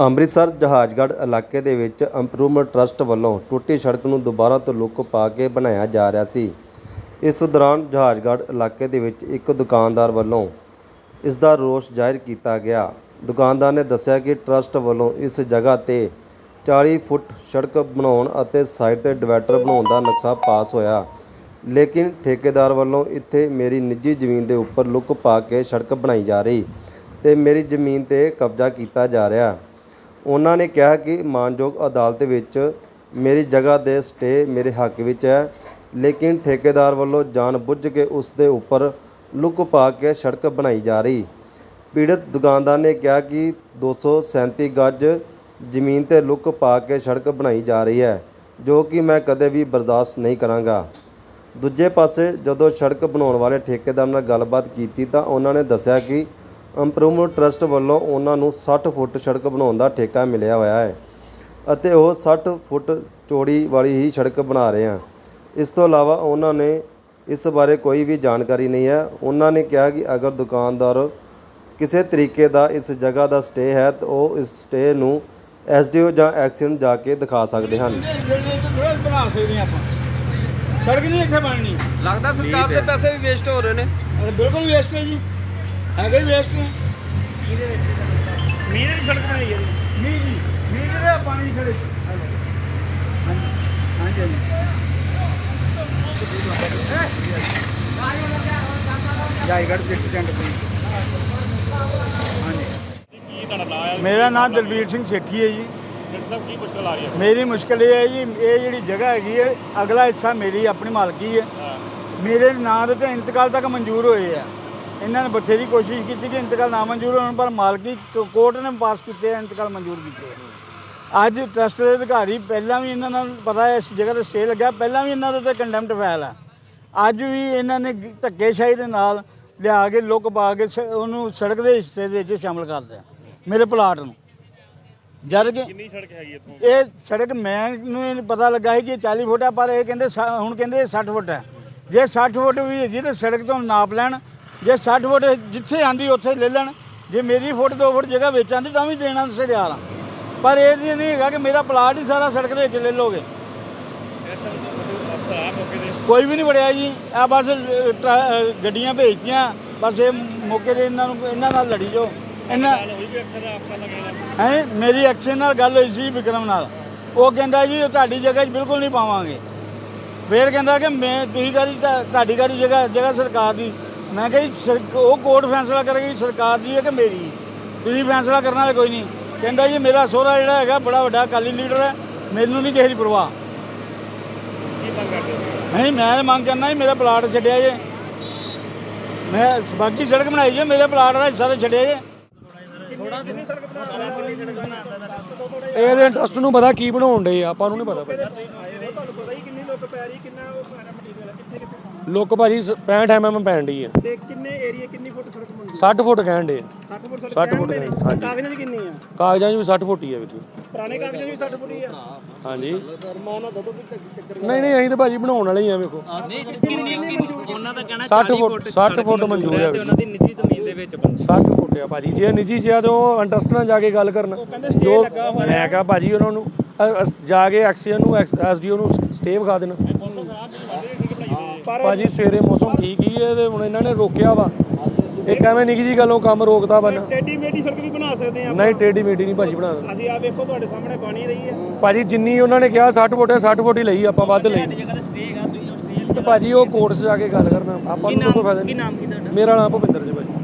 ਅੰਮ੍ਰਿਤਸਰ ਜਹਾਜ਼ਗੜ੍ਹ ਇਲਾਕੇ ਦੇ ਵਿੱਚ ਇੰਪਰੂਵਮੈਂਟ ਟਰਸਟ ਵੱਲੋਂ ਟੁੱਟੀ ਸੜਕ ਨੂੰ ਦੁਬਾਰਾ ਤੋਂ ਲੁੱਕ ਪਾ ਕੇ ਬਣਾਇਆ ਜਾ ਰਿਹਾ ਸੀ। ਇਸ ਦੌਰਾਨ ਜਹਾਜ਼ਗੜ੍ਹ ਇਲਾਕੇ ਦੇ ਵਿੱਚ ਇੱਕ ਦੁਕਾਨਦਾਰ ਵੱਲੋਂ ਇਸ ਦਾ ਰੋਸ ਜ਼ਾਹਿਰ ਕੀਤਾ ਗਿਆ। ਦੁਕਾਨਦਾਰ ਨੇ ਦੱਸਿਆ ਕਿ ਟਰਸਟ ਵੱਲੋਂ ਇਸ ਜਗ੍ਹਾ ਤੇ 40 ਫੁੱਟ ਸੜਕ ਬਣਾਉਣ ਅਤੇ ਸਾਈਡ ਤੇ ਡਿਵਾਈਡਰ ਬਣਾਉਣ ਦਾ ਨਕਸ਼ਾ ਪਾਸ ਹੋਇਆ। ਲੇਕਿਨ ਠੇਕੇਦਾਰ ਵੱਲੋਂ ਇੱਥੇ ਮੇਰੀ ਨਿੱਜੀ ਜ਼ਮੀਨ ਦੇ ਉੱਪਰ ਲੁੱਕ ਪਾ ਕੇ ਸੜਕ ਬਣਾਈ ਜਾ ਰਹੀ ਤੇ ਮੇਰੀ ਜ਼ਮੀਨ ਤੇ ਕਬਜ਼ਾ ਕੀਤਾ ਜਾ ਰਿਹਾ। ਉਹਨਾਂ ਨੇ ਕਿਹਾ ਕਿ ਮਾਨਯੋਗ ਅਦਾਲਤ ਵਿੱਚ ਮੇਰੀ ਜਗ੍ਹਾ ਦੇ ਸਟੇ ਮੇਰੇ ਹੱਕ ਵਿੱਚ ਹੈ, ਲੇਕਿਨ ਠੇਕੇਦਾਰ ਵੱਲੋਂ ਜਾਣਬੁੱਝ ਕੇ ਉਸ ਦੇ ਉੱਪਰ ਲੁੱਕ ਪਾ ਕੇ ਸੜਕ ਬਣਾਈ ਜਾ ਰਹੀ। ਪੀੜਤ ਦੁਕਾਨਦਾਰ ਨੇ ਕਿਹਾ ਕਿ 237 ਗੱਜ ਜ਼ਮੀਨ ਤੇ ਲੁੱਕ ਪਾ ਕੇ ਸੜਕ ਬਣਾਈ ਜਾ ਰਹੀ ਹੈ, ਜੋ ਕਿ ਮੈਂ ਕਦੇ ਵੀ ਬਰਦਾਸ਼ਤ ਨਹੀਂ ਕਰਾਂਗਾ। ਦੂਜੇ ਪਾਸੇ ਜਦੋਂ ਸੜਕ ਬਣਾਉਣ ਵਾਲੇ ਠੇਕੇਦਾਰ ਨਾਲ ਗੱਲਬਾਤ ਕੀਤੀ ਤਾਂ ਉਹਨਾਂ ਨੇ ਦੱਸਿਆ ਕਿ ਇੰਪਰੂਵਮੈਂਟ ਟਰਸਟ ਵੱਲੋਂ ਉਹਨਾਂ ਨੂੰ 60 ਫੁੱਟ ਸੜਕ ਬਣਾਉਣ ਦਾ ਠੇਕਾ ਮਿਲਿਆ ਹੋਇਆ ਹੈ ਅਤੇ ਉਹ 60 ਫੁੱਟ ਚੌੜੀ ਵਾਲੀ ਹੀ ਸੜਕ ਬਣਾ ਰਹੇ ਹਨ। ਇਸ ਤੋਂ ਇਲਾਵਾ ਉਹਨਾਂ ਨੇ ਇਸ ਬਾਰੇ ਕੋਈ ਵੀ ਜਾਣਕਾਰੀ ਨਹੀਂ ਹੈ। ਉਹਨਾਂ ਨੇ ਕਿਹਾ ਕਿ ਅਗਰ ਦੁਕਾਨਦਾਰ ਕਿਸੇ ਤਰੀਕੇ ਦਾ ਇਸ ਜਗ੍ਹਾ ਦਾ ਸਟੇ ਹੈ ਤਾਂ ਉਹ ਇਸ ਸਟੇ ਨੂੰ ਐਸਡੀਓ ਜਾਂ ਐਕਸ਼ਨ ਜਾ ਕੇ ਦਿਖਾ ਸਕਦੇ ਹਨ। ਥੋੜਾ ਬਣਾ ਸਕਦੇ ਹਾਂ ਆਪਾਂ ਸੜਕ ਨਹੀਂ ਇੱਥੇ ਬਣਨੀ। ਲੱਗਦਾ ਸਰਕਾਰ ਦੇ ਪੈਸੇ ਵੀ ਵੇਸਟ ਹੋ ਰਹੇ ਨੇ। ਬਿਲਕੁਲ ਵੇਸਟ ਹੈ ਜੀ। ਹੈਗਾ ਹੀ ਵੇਸਟ ਹੈ ਮੀਂਹ ਦੀ ਸੜਕ ਬਣਾਈ ਹੈ ਮੀਂਹ ਜੀ ਮੀਂਹ ਦੇ ਪਾਣੀ ਖੜੇ। ਹਾਂਜੀ ਹਾਂਜੀ। ਜਾਈਗੜ ਜਿੱਟ ਜੰਡ ਹਾਂਜੀ। ਮੇਰਾ ਨਾਮ ਦਲਬੀਰ ਸਿੰਘ ਸੇਠੀ ਹੈ ਜੀ। ਮੇਰੀ ਮੁਸ਼ਕਲ ਇਹ ਹੈ ਜੀ ਇਹ ਜਿਹੜੀ ਜਗ੍ਹਾ ਹੈਗੀ ਹੈ ਅਗਲਾ ਹਿੱਸਾ ਮੇਰੀ ਆਪਣੀ ਮਾਲਕੀ ਹੈ। ਮੇਰੇ ਨਾਂ ਦੇ ਤੇ ਇੰਤਕਾਲ ਤੱਕ ਮਨਜ਼ੂਰ ਹੋਏ ਆ। ਇਹਨਾਂ ਨੇ ਬਥੇਰੀ ਕੋਸ਼ਿਸ਼ ਕੀਤੀ ਕਿ ਇੰਤਕਾਲ ਨਾ ਮਨਜ਼ੂਰ ਹੋਣ ਪਰ ਮਾਲਕੀ ਕੋਰਟ ਨੇ ਪਾਸ ਕੀਤੇ ਆ ਇੰਤਕਾਲ ਮਨਜ਼ੂਰ ਕੀਤੇ ਆ। ਅੱਜ ਟਰਸਟ ਦੇ ਅਧਿਕਾਰੀ ਪਹਿਲਾਂ ਵੀ ਇਹਨਾਂ ਨੂੰ ਪਤਾ ਹੈ ਇਸ ਜਗ੍ਹਾ ਤੇ ਸਟੇ ਲੱਗਾ ਪਹਿਲਾਂ ਵੀ ਇਹਨਾਂ ਦੇ ਉੱਤੇ ਕੰਡੈਮਟ ਫਾਈਲ ਆ। ਅੱਜ ਵੀ ਇਹਨਾਂ ਨੇ ਧੱਕੇਸ਼ਾਹੀ ਦੇ ਨਾਲ ਲਿਆ ਕੇ ਲੁੱਕ ਪਾ ਕੇ ਉਹਨੂੰ ਸੜਕ ਦੇ ਹਿੱਸੇ ਦੇ ਵਿੱਚ ਸ਼ਾਮਲ ਕਰ ਦਿਆ ਮੇਰੇ ਪਲਾਟ ਨੂੰ। ਜਦ ਕਿ ਕਿੰਨੀ ਸੜਕ ਹੈਗੀ ਇੱਥੋਂ? ਇਹ ਸੜਕ ਮੈਨੂੰ ਇਹ ਪਤਾ ਲੱਗਾ ਸੀ ਕਿ ਇਹ 40 ਫੁੱਟ ਆ ਪਰ ਇਹ ਕਹਿੰਦੇ ਹੁਣ ਕਹਿੰਦੇ ਇਹ 60 ਫੁੱਟ ਹੈ ਜੇ 60 ਫੁੱਟ ਵੀ ਹੈਗੀ ਤਾਂ ਸੜਕ ਤੋਂ ਨਾਪ ਲੈਣ ਜੇ 60 ਫੁੱਟ ਜਿੱਥੇ ਆਂਦੀ ਉੱਥੇ ਲੈ ਲੈਣ ਜੇ ਮੇਰੀ ਫੁੱਟ 2 ਫੁੱਟ ਜਗ੍ਹਾ ਵਿੱਚ ਆਂਦੀ ਤਾਂ ਵੀ ਦੇਣਾ ਤੁਸੀਂ ਤਿਆਰ ਆ। ਪਰ ਇਹ ਨਹੀਂ ਹੈਗਾ ਕਿ ਮੇਰਾ ਪਲਾਟ ਹੀ ਸਾਰਾ ਸੜਕ ਦੇ ਵਿੱਚ ਲੈ ਲੋਗੇ ਕੋਈ ਵੀ ਨਹੀਂ ਵੜਿਆ ਜੀ। ਆ ਬਸ ਅ, ਗੱਡੀਆਂ ਭੇਜਤੀਆਂ। ਬਸ ਇਹ ਮੌਕੇ ਤੇ ਇਹਨਾਂ ਨੂੰ ਇਹਨਾਂ ਨਾਲ ਲੜੀ ਜੋ ਇਹਨਾਂ ਹੈ? ਮੇਰੀ ਐਕਸ਼ਨ ਨਾਲ ਗੱਲ ਹੋਈ ਸੀ ਵਿਕਰਮ ਨਾਲ। ਉਹ ਕਹਿੰਦਾ ਜੀ ਉਹ ਤੁਹਾਡੀ ਜਗ੍ਹਾ 'ਚ ਬਿਲਕੁਲ ਨਹੀਂ ਪਾਵਾਂਗੇ। ਫੇਰ ਕਹਿੰਦਾ ਕਿ ਮੈਂ ਤੁਸੀਂ ਕਾਹਦੀ ਤੁਹਾਡੀ ਕਾਹਦੀ ਜਗ੍ਹਾ ਜਗ੍ਹਾ ਸਰਕਾਰ ਦੀ ਮੈਂ ਕਿਹਾ ਜੀ ਸਰ- ਉਹ ਕੋਰਟ ਫੈਸਲਾ ਕਰੇਗੀ ਸਰਕਾਰ ਦੀ ਹੈ ਕਿ ਮੇਰੀ? ਤੁਸੀਂ ਫੈਸਲਾ ਕਰਨ ਵਾਲੇ ਕੋਈ ਨਹੀਂ। ਕਹਿੰਦਾ ਜੀ ਮੇਰਾ ਸਹੁਰਾ ਜਿਹੜਾ ਹੈਗਾ ਬੜਾ ਵੱਡਾ ਅਕਾਲੀ ਲੀਡਰ ਹੈ ਮੈਨੂੰ ਨਹੀਂ ਕਿਸੇ ਦੀ ਪਰਵਾਹ। ਨਹੀਂ ਮੈਂ ਮੰਗ ਕਰਨਾ ਜੀ ਮੇਰਾ ਪਲਾਟ ਛੱਡਿਆ ਜੇ। ਮੈਂ ਬਾਕੀ ਸੜਕ ਬਣਾਈ ਜੇ ਮੇਰੇ ਪਲਾਟ ਦਾ ਹਿੱਸਾ ਤਾਂ ਛੱਡਿਆ ਜੇ। ਇਹਦੇ ਇੰਟਰਸਟ ਨੂੰ ਪਤਾ ਕੀ ਬਣਾਉਣ ਦੇ ਆਪਾਂ ਨੂੰ ਨਹੀਂ ਪਤਾ ਭਾਜੀ ਲੁੱਕ ਭਾਜੀ 65 ਐਮਐਮ ਪੈਣ ਦੀ ਹੈ ਤੇ ਕਿੰਨੇ ਏਰੀਆ ਕਿੰਨੀ ਫੁੱਟ ਸੜਕ ਬਣਨੀ 60 ਫੁੱਟ ਕਹਿਣ ਦੇ 60 ਫੁੱਟ 60 ਫੁੱਟ ਕਹਿਣ ਹਾਂਜੀ। ਕਾਗਜ਼ਾਂ ਦੀ ਕਿੰਨੀ ਆ? ਕਾਗਜ਼ਾਂ 'ਚ ਵੀ 60 ਫੁੱਟ ਹੀ ਹੈ ਵਿੱਚ। ਪੁਰਾਣੇ ਕਾਗਜ਼ਾਂ ਦੀ 60 ਫੁੱਟ ਹੀ ਆ। ਹਾਂਜੀ। ਰਮਾਨਾ ਦੋ ਦੋ ਚੱਕਰ ਨਹੀਂ ਨਹੀਂ ਅਸੀਂ ਤਾਂ ਭਾਜੀ ਬਣਾਉਣ ਵਾਲੇ ਹੀ ਆ ਵੇਖੋ। ਕਿੰਨੀ ਉਹਨਾਂ ਦਾ ਕਹਿਣਾ 60 ਫੁੱਟ 60 ਫੁੱਟ ਮਨਜ਼ੂਰ ਹੈ ਉਹਨਾਂ ਦੀ ਨਿੱਜੀ ਜ਼ਮੀਨ ਦੇ ਵਿੱਚ 60 ਫੁੱਟ ਆ ਭਾਜੀ। ਜੇ ਨਿੱਜੀ ਜਿਆ ਤੇ ਉਹ ਇੰਟਰਸਟ ਨਾਲ ਜਾ ਕੇ ਗੱਲ ਕਰਨ। ਜੋ ਮੈਂ ਕਹਾ ਭਾਜੀ ਉਹਨਾਂ ਨੂੰ ਜਾ ਕੇ ਐਕਸੀਅਨ ਨੂੰ ਐਸਡੀਓ ਨੂੰ ਸਟੇ ਵਿਖਾ ਦੇਣ। ਭਾਜੀ ਸਵੇਰੇ ਮੌਸਮ ਠੀਕ ਹੀ ਹੈ ਤੇ ਹੁਣ ਇਹਨਾਂ ਨੇ ਰੋਕਿਆ ਵਾ। ਇੱਕ ਐਵੇਂ ਨਿੱਕੀ ਜੀ ਗੱਲੋਂ ਕੰਮ ਰੋਕਦਾ ਬਨ ਟੇਡੀ ਮੇਡੀ ਸੜਕ ਵੀ ਬਣਾ ਸਕਦੇ ਆ ਨਹੀਂ ਟੇਢੀ ਮੇਢੀ ਨਹੀਂ ਭਾਜੀ ਬਣਾਉਂਦਾ ਅਸੀਂ ਆ ਵੇਖੋ ਤੁਹਾਡੇ ਸਾਹਮਣੇ ਬਣੀ ਰਹੀ ਹੈ। ਭਾਜੀ ਜਿੰਨੀ ਉਹਨਾਂ ਨੇ ਕਿਹਾ 60 ਫੁੱਟ ਹੈ 60 ਫੁੱਟ ਹੀ ਲਈ ਆਪਾਂ ਵੱਧ ਲਈ। ਤੇ ਭਾਜੀ ਉਹ ਕੋਰਟ 'ਚ ਜਾ ਕੇ ਗੱਲ ਕਰਨਾ। ਆਪਾਂ ਨੂੰ ਕੋਈ ਫਾਇਦਾ ਕੀ ਨਹੀਂ। ਨਾਮ ਕੀ ਤੁਹਾਡਾ? ਮੇਰਾ ਨਾਮ ਭੁਪਿੰਦਰ ਜੀ ਭਾਜੀ।